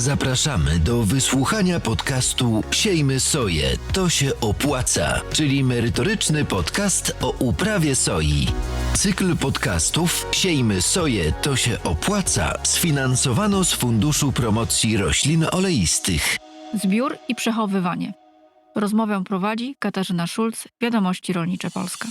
Zapraszamy do wysłuchania podcastu Siejmy Soję, to się opłaca, czyli merytoryczny podcast o uprawie soi. Cykl podcastów Siejmy Soję, to się opłaca sfinansowano z Funduszu Promocji Roślin Oleistych. Zbiór i przechowywanie. Rozmowę prowadzi Katarzyna Szulc, Wiadomości Rolnicze Polska.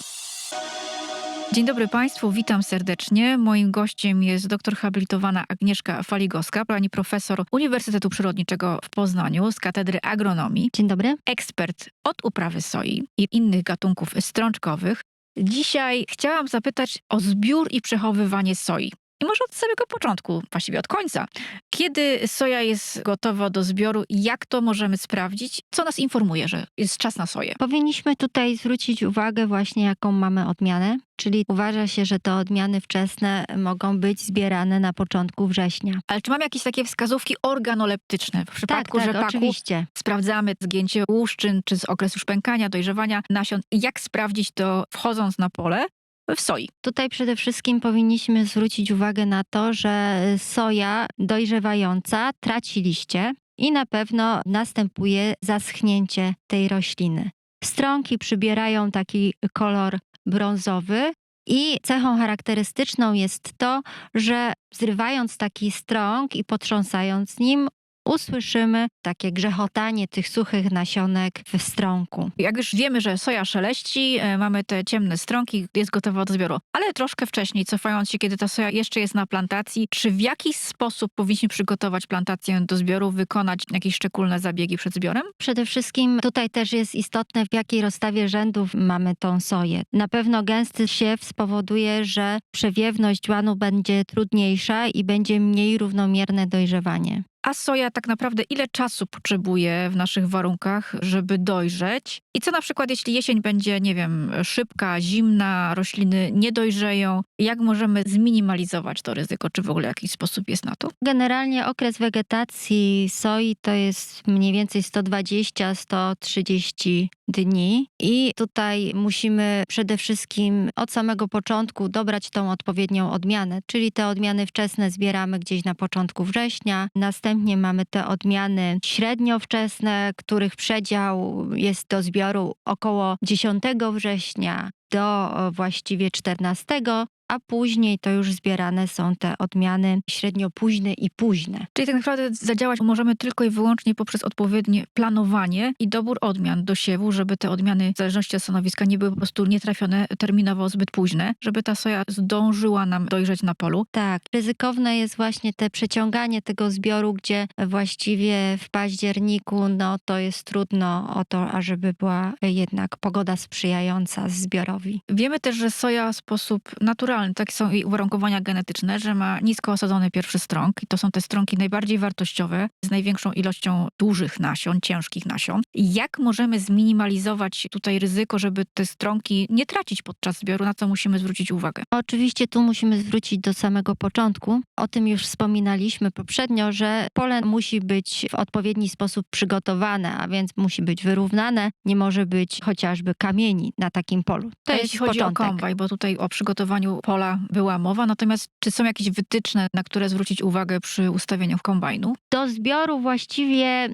Dzień dobry Państwu, witam serdecznie. Moim gościem jest doktor habilitowana Agnieszka Faligowska, pani profesor Uniwersytetu Przyrodniczego w Poznaniu z Katedry Agronomii, Dzień dobry. ekspert od uprawy soi i innych gatunków strączkowych. Dzisiaj chciałam zapytać o zbiór i przechowywanie soi. I może od samego początku, właściwie od końca. Kiedy soja jest gotowa do zbioru jak to możemy sprawdzić? Co nas informuje, że jest czas na soję? Powinniśmy tutaj zwrócić uwagę właśnie jaką mamy odmianę, czyli uważa się, że te odmiany wczesne mogą być zbierane na początku września. Ale czy mamy jakieś takie wskazówki organoleptyczne? W przypadku tak, tak, rzepaku oczywiście. sprawdzamy zgięcie łuszczyn, czy z okresu szpękania, dojrzewania nasion. Jak sprawdzić to wchodząc na pole w soi? Tutaj przede wszystkim powinniśmy zwrócić uwagę na to, że soja dojrzewająca traci liście i na pewno następuje zaschnięcie tej rośliny. Strąki przybierają taki kolor brązowy i cechą charakterystyczną jest to, że zrywając taki strąk i potrząsając nim, usłyszymy takie grzechotanie tych suchych nasionek w strąku. Jak już wiemy, że soja szeleści, e, mamy te ciemne stronki, jest gotowa do zbioru. Ale troszkę wcześniej, cofając się, kiedy ta soja jeszcze jest na plantacji, czy w jakiś sposób powinniśmy przygotować plantację do zbioru, wykonać jakieś szczególne zabiegi przed zbiorem? Przede wszystkim tutaj też jest istotne, w jakiej rozstawie rzędów mamy tą soję. Na pewno gęsty siew spowoduje, że przewiewność łanu będzie trudniejsza i będzie mniej równomierne dojrzewanie. A soja tak naprawdę ile czasu potrzebuje w naszych warunkach, żeby dojrzeć? I co na przykład, jeśli jesień będzie, nie wiem, szybka, zimna, rośliny nie dojrzeją? Jak możemy zminimalizować to ryzyko? Czy w ogóle jakiś sposób jest na to? Generalnie okres wegetacji soi to jest mniej więcej 120-130 dni. I tutaj musimy przede wszystkim od samego początku dobrać tą odpowiednią odmianę, czyli te odmiany wczesne zbieramy gdzieś na początku września, następnie mamy te odmiany średnio wczesne, których przedział jest do zbioru około 10 września do e, właściwie 14, a później to już zbierane są te odmiany średnio późne i późne. Czyli tak naprawdę zadziałać możemy tylko i wyłącznie poprzez odpowiednie planowanie i dobór odmian do siewu, żeby te odmiany w zależności od stanowiska nie były po prostu nietrafione terminowo zbyt późne, żeby ta soja zdążyła nam dojrzeć na polu. Tak, ryzykowne jest właśnie te przeciąganie tego zbioru, gdzie właściwie w październiku no to jest trudno o to, ażeby była jednak pogoda sprzyjająca zbiorowi. Wiemy też, że soja w sposób naturalny, takie są jej uwarunkowania genetyczne, że ma nisko osadzony pierwszy strąg i to są te strąki najbardziej wartościowe, z największą ilością dużych nasion, ciężkich nasion. Jak możemy zminimalizować tutaj ryzyko, żeby te strąki nie tracić podczas zbioru, na co musimy zwrócić uwagę? Oczywiście tu musimy zwrócić do samego początku. O tym już wspominaliśmy poprzednio, że pole musi być w odpowiedni sposób przygotowane, a więc musi być wyrównane, nie może być chociażby kamieni na takim polu. To jest jeśli chodzi początek. o kombaj, bo tutaj o przygotowaniu pola była mowa, natomiast czy są jakieś wytyczne, na które zwrócić uwagę przy ustawieniu kombajnu? Do zbioru właściwie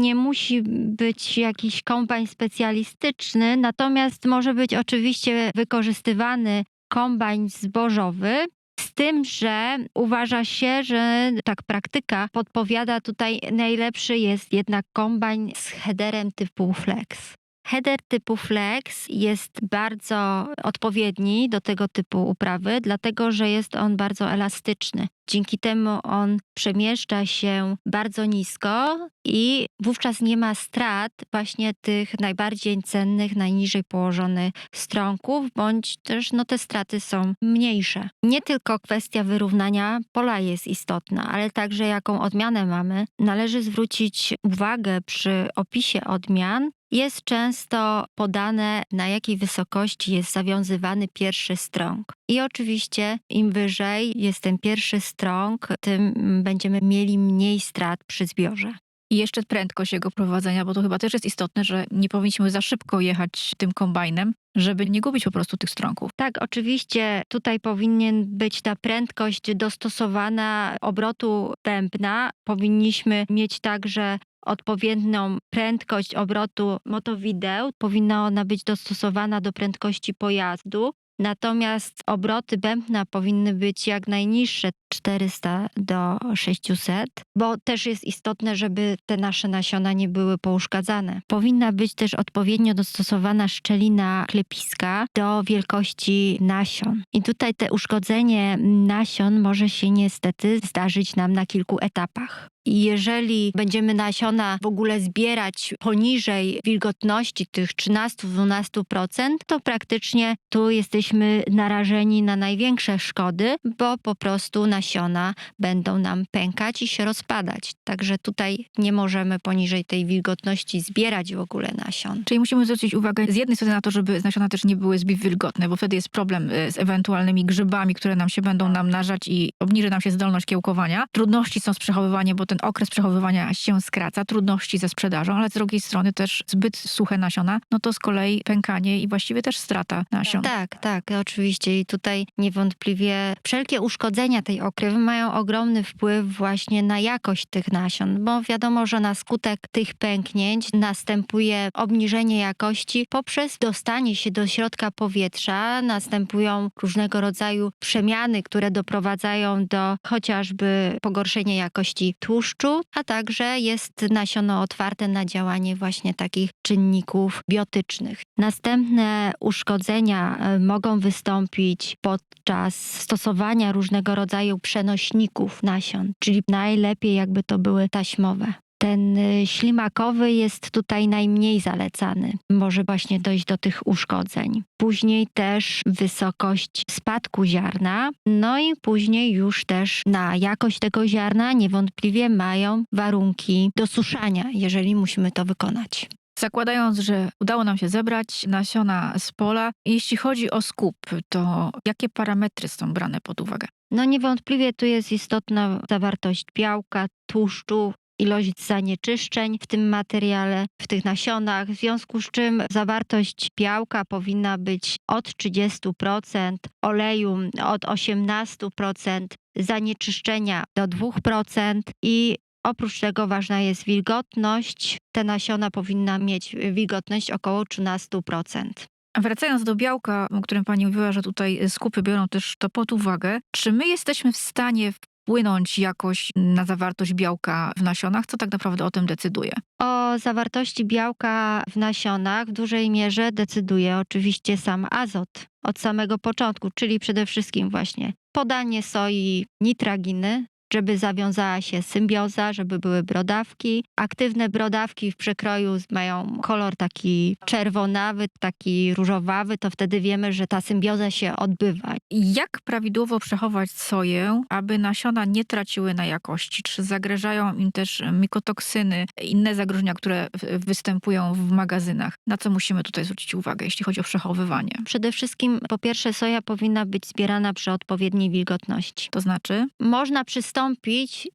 nie musi być jakiś kombajn specjalistyczny, natomiast może być oczywiście wykorzystywany kombajn zbożowy. Z tym, że uważa się, że tak praktyka podpowiada tutaj najlepszy jest jednak kombajn z headerem typu flex. Header typu flex jest bardzo odpowiedni do tego typu uprawy, dlatego że jest on bardzo elastyczny. Dzięki temu on przemieszcza się bardzo nisko i wówczas nie ma strat właśnie tych najbardziej cennych, najniżej położonych strąków, bądź też no, te straty są mniejsze. Nie tylko kwestia wyrównania pola jest istotna, ale także jaką odmianę mamy. Należy zwrócić uwagę przy opisie odmian jest często podane, na jakiej wysokości jest zawiązywany pierwszy strąg. I oczywiście im wyżej jest ten pierwszy strąg, tym będziemy mieli mniej strat przy zbiorze. I jeszcze prędkość jego prowadzenia, bo to chyba też jest istotne, że nie powinniśmy za szybko jechać tym kombajnem, żeby nie gubić po prostu tych stronków. Tak, oczywiście tutaj powinien być ta prędkość dostosowana obrotu bębna. Powinniśmy mieć także odpowiednią prędkość obrotu motowideł. Powinna ona być dostosowana do prędkości pojazdu. Natomiast obroty bębna powinny być jak najniższe 400 do 600, bo też jest istotne, żeby te nasze nasiona nie były pouszkadzane. Powinna być też odpowiednio dostosowana szczelina klepiska do wielkości nasion. I tutaj te uszkodzenie nasion może się niestety zdarzyć nam na kilku etapach. Jeżeli będziemy nasiona w ogóle zbierać poniżej wilgotności tych 13-12%, to praktycznie tu jesteśmy narażeni na największe szkody, bo po prostu nasiona będą nam pękać i się rozpadać. Także tutaj nie możemy poniżej tej wilgotności zbierać w ogóle nasion. Czyli musimy zwrócić uwagę z jednej strony na to, żeby nasiona też nie były zbyt wilgotne, bo wtedy jest problem y, z ewentualnymi grzybami, które nam się będą namnażać i obniży nam się zdolność kiełkowania. Trudności są z przechowywaniem, bo ten okres przechowywania się skraca, trudności ze sprzedażą, ale z drugiej strony też zbyt suche nasiona, no to z kolei pękanie i właściwie też strata nasion. Tak, tak, oczywiście. I tutaj niewątpliwie wszelkie uszkodzenia tej okrywy mają ogromny wpływ właśnie na jakość tych nasion, bo wiadomo, że na skutek tych pęknięć następuje obniżenie jakości poprzez dostanie się do środka powietrza, następują różnego rodzaju przemiany, które doprowadzają do chociażby pogorszenia jakości tłuszczu, a także jest nasiono otwarte na działanie właśnie takich czynników biotycznych. Następne uszkodzenia e, mogą wystąpić podczas stosowania różnego rodzaju przenośników nasion, czyli najlepiej jakby to były taśmowe. Ten y, ślimakowy jest tutaj najmniej zalecany. Może właśnie dojść do tych uszkodzeń. Później też wysokość spadku ziarna, no i później już też na jakość tego ziarna niewątpliwie mają warunki do suszania, jeżeli musimy to wykonać. Zakładając, że udało nam się zebrać nasiona z pola, jeśli chodzi o skup, to jakie parametry są brane pod uwagę? No niewątpliwie tu jest istotna zawartość białka, tłuszczu, ilość zanieczyszczeń w tym materiale, w tych nasionach, w związku z czym zawartość białka powinna być od 30%, oleju od 18%, zanieczyszczenia do 2% i Oprócz tego ważna jest wilgotność. Te nasiona powinna mieć wilgotność około 13%. Wracając do białka, o którym pani mówiła, że tutaj skupy biorą też to pod uwagę, czy my jesteśmy w stanie wpłynąć jakoś na zawartość białka w nasionach? Co tak naprawdę o tym decyduje? O zawartości białka w nasionach w dużej mierze decyduje oczywiście sam azot od samego początku, czyli przede wszystkim właśnie podanie soi nitraginy, żeby zawiązała się symbioza, żeby były brodawki. Aktywne brodawki w przekroju mają kolor taki czerwonawy, taki różowawy, to wtedy wiemy, że ta symbioza się odbywa. Jak prawidłowo przechować soję, aby nasiona nie traciły na jakości? Czy zagrażają im też mikotoksyny, inne zagrożenia, które występują w magazynach? Na co musimy tutaj zwrócić uwagę, jeśli chodzi o przechowywanie? Przede wszystkim, po pierwsze, soja powinna być zbierana przy odpowiedniej wilgotności. To znaczy, Można przystąpić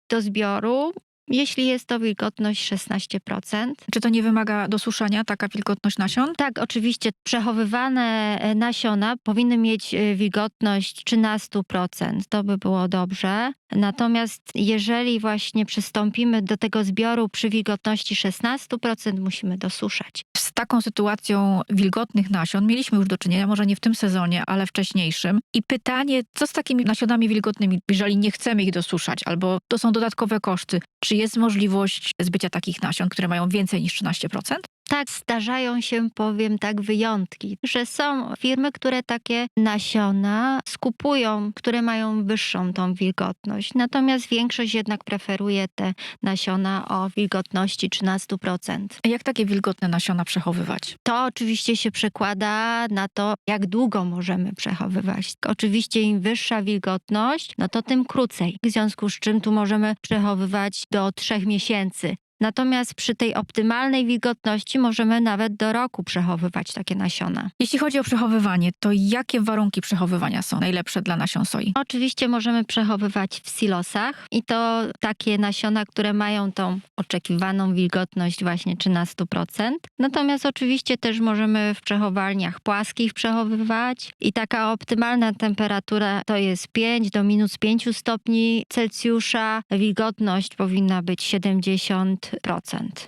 do zbioru, jeśli jest to wilgotność 16%. czy to nie wymaga dosuszania, taka wilgotność nasion? Tak, oczywiście przechowywane e, nasiona powinny mieć e, wilgotność 13%. To by było dobrze. Natomiast jeżeli właśnie przystąpimy do tego zbioru przy wilgotności 16%, musimy dosuszać. Z taką sytuacją wilgotnych nasion mieliśmy już do czynienia, może nie w tym sezonie, ale wcześniejszym. I pytanie, co z takimi nasionami wilgotnymi, jeżeli nie chcemy ich dosuszać, albo to są dodatkowe koszty, czy jest możliwość zbycia takich nasion, które mają więcej niż 13%? Tak, zdarzają się, powiem tak, wyjątki, że są firmy, które takie nasiona skupują, które mają wyższą tą wilgotność. Natomiast większość jednak preferuje te nasiona o wilgotności 13%. A Jak takie wilgotne nasiona przechowywać? To oczywiście się przekłada na to, jak długo możemy przechowywać. Oczywiście im wyższa wilgotność, no to tym krócej. W związku z czym tu możemy przechowywać do trzech miesięcy. Natomiast przy tej optymalnej wilgotności możemy nawet do roku przechowywać takie nasiona. Jeśli chodzi o przechowywanie, to jakie warunki przechowywania są najlepsze dla nasion soi? Oczywiście możemy przechowywać w silosach i to takie nasiona, które mają tą oczekiwaną wilgotność właśnie 13%. Natomiast oczywiście też możemy w przechowalniach płaskich przechowywać i taka optymalna temperatura to jest 5 do minus 5 stopni Celsjusza. Wilgotność powinna być 70%.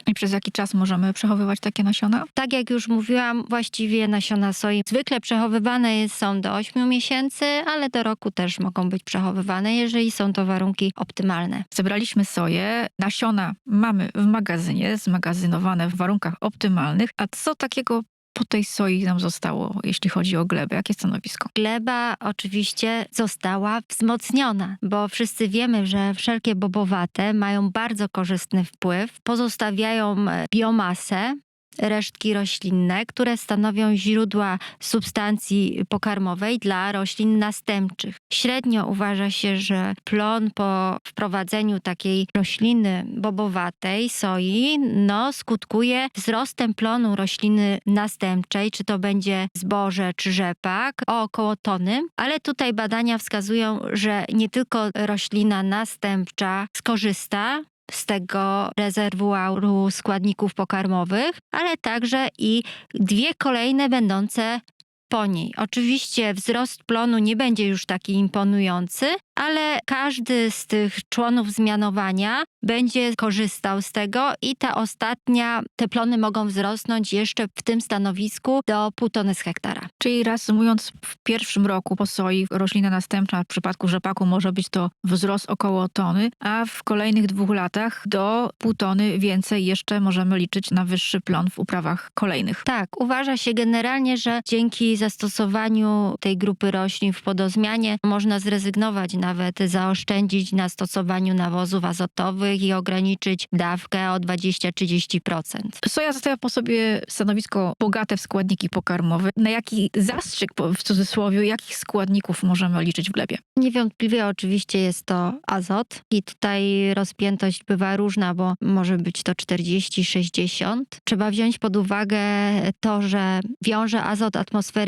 I przez jaki czas możemy przechowywać takie nasiona? Tak jak już mówiłam, właściwie nasiona soi zwykle przechowywane są do 8 miesięcy, ale do roku też mogą być przechowywane, jeżeli są to warunki optymalne. Zebraliśmy soję, nasiona mamy w magazynie, zmagazynowane w warunkach optymalnych. A co takiego po tej soi nam zostało, jeśli chodzi o glebę? Jakie stanowisko? Gleba oczywiście została wzmocniona, bo wszyscy wiemy, że wszelkie bobowate mają bardzo korzystny wpływ, pozostawiają e, biomasę, resztki roślinne, które stanowią źródła substancji pokarmowej dla roślin następczych. Średnio uważa się, że plon po wprowadzeniu takiej rośliny bobowatej, soi, no, skutkuje wzrostem plonu rośliny następczej, czy to będzie zboże czy rzepak, o około tony, ale tutaj badania wskazują, że nie tylko roślina następcza skorzysta z tego rezerwuaru składników pokarmowych, ale także i dwie kolejne będące po niej. Oczywiście wzrost plonu nie będzie już taki imponujący, ale każdy z tych członów zmianowania będzie korzystał z tego i ta ostatnia, te plony mogą wzrosnąć jeszcze w tym stanowisku do pół tony z hektara. Czyli reasumując, w pierwszym roku po soi roślina następna w przypadku rzepaku może być to wzrost około tony, a w kolejnych dwóch latach do pół tony więcej jeszcze możemy liczyć na wyższy plon w uprawach kolejnych. Tak, uważa się generalnie, że dzięki zastosowaniu tej grupy roślin w podozmianie można zrezygnować nawet, zaoszczędzić na stosowaniu nawozów azotowych i ograniczyć dawkę o 20-30%. Soja zostawia po sobie stanowisko bogate w składniki pokarmowe. Na jaki zastrzyk, w cudzysłowie, jakich składników możemy liczyć w glebie? Niewątpliwie oczywiście jest to azot i tutaj rozpiętość bywa różna, bo może być to 40-60. Trzeba wziąć pod uwagę to, że wiąże azot atmosferyczny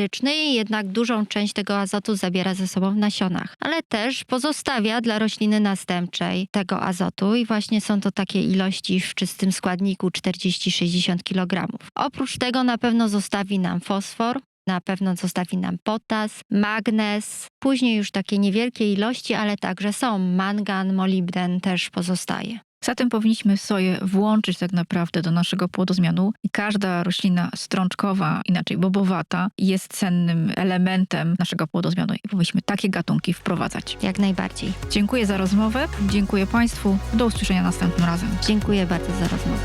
jednak dużą część tego azotu zabiera ze sobą w nasionach, ale też pozostawia dla rośliny następczej tego azotu i właśnie są to takie ilości w czystym składniku 40-60 kg. Oprócz tego na pewno zostawi nam fosfor, na pewno zostawi nam potas, magnez, później już takie niewielkie ilości, ale także są mangan, molibden też pozostaje. Zatem powinniśmy soję włączyć tak naprawdę do naszego płodozmianu i każda roślina strączkowa, inaczej bobowata, jest cennym elementem naszego płodozmianu i powinniśmy takie gatunki wprowadzać. Jak najbardziej. Dziękuję za rozmowę, dziękuję Państwu, do usłyszenia następnym razem. Dziękuję bardzo za rozmowę.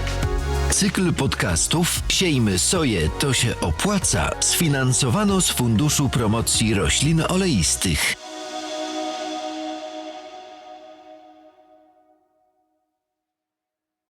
Cykl podcastów Siejmy soję, to się opłaca sfinansowano z Funduszu Promocji Roślin Oleistych.